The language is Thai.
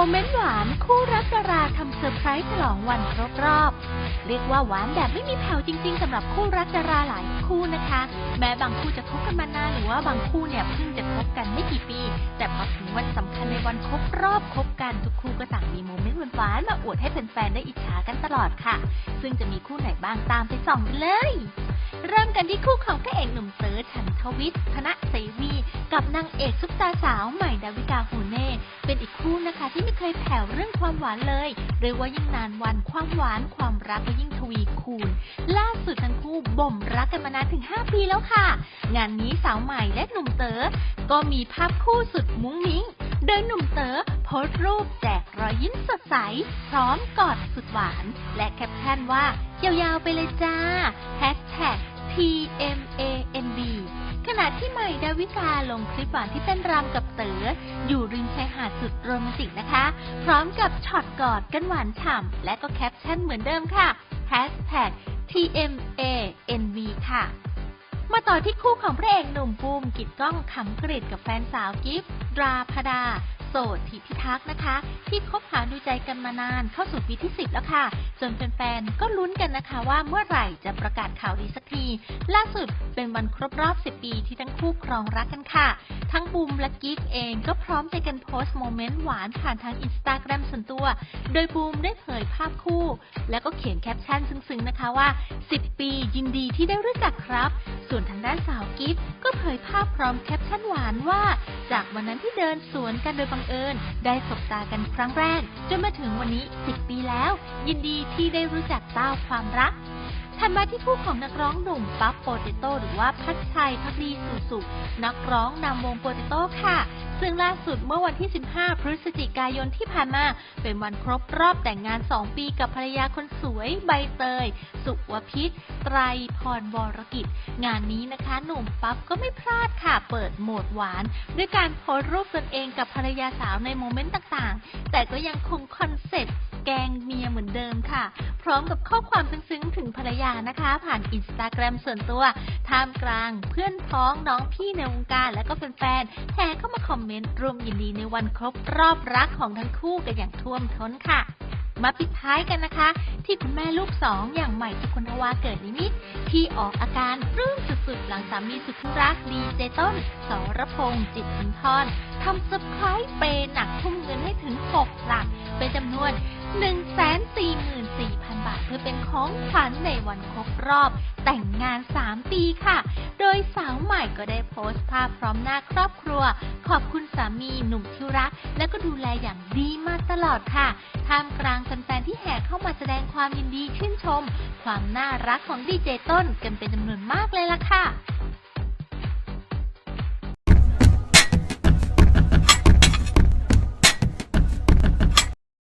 โมเมนต์หวานคู่รักดาราทำเซอร์ไพรส์ฉลองวันครบรอบ เรียกว่าหวานแบบไม่มีแผ่วจริงๆสำหรับคู่รักดาราหลายคู่นะคะ แม้บางคู่จะคบกันมานานหรือว่าบางคู่เนี่ยเพิ่งจะคบกันไม่กี่ปี แต่พอถึงวันสำคัญในวันครบรอบคบกันทุกคู่ก็ต่างมีโมเมนต์หวานๆมาอวดให้แฟนๆได้อิจฉากันตลอดค่ะ ซึ่งจะมีคู่ไหนบ้างตามไปส่องกันเลยเริ่มกันที่คู่ของพระเอกหนุ่มเต๋อฉันทวิทย์ธนเสวี กับนางเอกซุปตาสาวใหม่ดาวิกาฮูเน่ เป็นอีกคู่นะคะ ที่ไม่เคยแผ่วเรื่องความหวานเลยเรียกว่ายิ่งนานวันความหวานความรักก็ยิ่งทวีคูณ ล่าสุดทั้งคู่บ่มรักกันมานานถึง 5 ปีแล้วค่ะ งานนี้สาวใหม่และหนุ่มเต๋อก็มีภาพคู่สุดมุ้งมิ้งโดยหนุ่มเต๋อโพสต์รูปแจกรอยยิ้มสดใส พร้อมกอดสุดหวาน และแคปชั่นว่า ยาวๆไปเลยจ้า TMANB ขณะที่ใหม่ดาวิกาลงคลิปหวานที่เต้นรำกับ เต๋ออยู่ริมชายหาดสุดโรแมนติกนะคะ พร้อมกับช็อตกอดกันหวานฉ่ำและก็แคปชั่นเหมือนเดิมค่ะ #TMANV ค่ะ มาต่อที่คู่ของพระเอกหนุ่มบูมิกิดก้องขำกริดกับแฟนสาวกิฟต์ราพดา โสดทิพิทักษ์นะคะ ที่คบหาดูใจกันมานานเข้าสู่ปีที่ 10 แล้วค่ะ จนแฟนๆก็ลุ้นกันนะคะว่าเมื่อไหร่จะประกาศข่าวดีสักที ล่าสุดเป็นวันครบรอบ 10 ปีที่ทั้งคู่ครองรักกันค่ะ ทั้งบูมและกิฟต์เองก็พร้อมใจกันโพสต์โมเมนต์หวานผ่านทางอินสตาแกรมส่วนตัว โดยบูมได้เผยภาพคู่ แล้วก็เขียนแคปชั่นซึ้งๆนะคะว่า 10 ปียินดีที่ได้รู้จักครับ ส่วนทางด้านสาวกิฟต์ก็เผยภาพพร้อมแคปชั่นหวานว่า จากวันนั้นที่เดินสวนกันโดยบังเอิญ ได้สบตากันครั้งแรก จนมาถึงวันนี้ 10 ปีแล้ว ยินดีที่ได้รู้จักเต้าความรักถัดมาที่คู่ของนักร้องหนุ่มปั๊บโปเตโต้หรือว่าพัชชัยพักดีสุสุนักร้องนำวงโปเตโต้ค่ะ ซึ่งล่าสุดเมื่อวันที่ 15 พฤศจิกายนที่ผ่านมา เป็นวันครบรอบแต่งงาน 2 ปีกับภรรยาคนสวยใบเตย สุวพิษ ไตรพรวรกิจ งานนี้นะคะหนุ่มปั๊บก็ไม่พลาดค่ะ เปิดโหมดหวาน ด้วยการโพสรูปตนเองกับภรรยาสาวในโมเมนต์ต่างๆ แต่ก็ยังคงคอนเซ็ปต์แกงเมียเหมือนเดิมค่ะ พร้อมกับข้อความซึ้งๆถึงภรรยานะคะ ผ่านอินสตาแกรมส่วนตัว ท่ามกลางเพื่อนพ้องน้องพี่ในวงการและก็แฟนๆแห่เข้ามาคอมเมนต์ร่วมยินดีในวันครบรอบรักของทั้งคู่กันอย่างท่วมท้นค่ะ มาปิดท้ายกันนะคะ ที่คุณแม่ลูกสองอย่างใหม่สุคนทวาเกิดนิมิตที่ออกอาการปลื้มสุดๆ หลังสามีสุดที่รักดีเจต้นสรพงษ์จิตสุนทรทำเซอร์ไพรส์เปย์หนักทุ่มเงินให้ถึง 6 หลัก เป็นจำนวน 1 ของขวัญในวันครบรอบ แต่งงาน 3 ปีค่ะ โดยสาวใหม่ก็ได้โพสต์ภาพพร้อมหน้าครอบครัว ขอบคุณสามีหนุ่มที่รัก และก็ดูแลอย่างดีมาตลอดค่ะ ท่ามกลางแฟนๆที่แห่เข้ามาแสดงความยินดีชื่นชม ความน่ารักของดีเจต้นกันเป็นจำนวนมากเลยล่ะค่ะ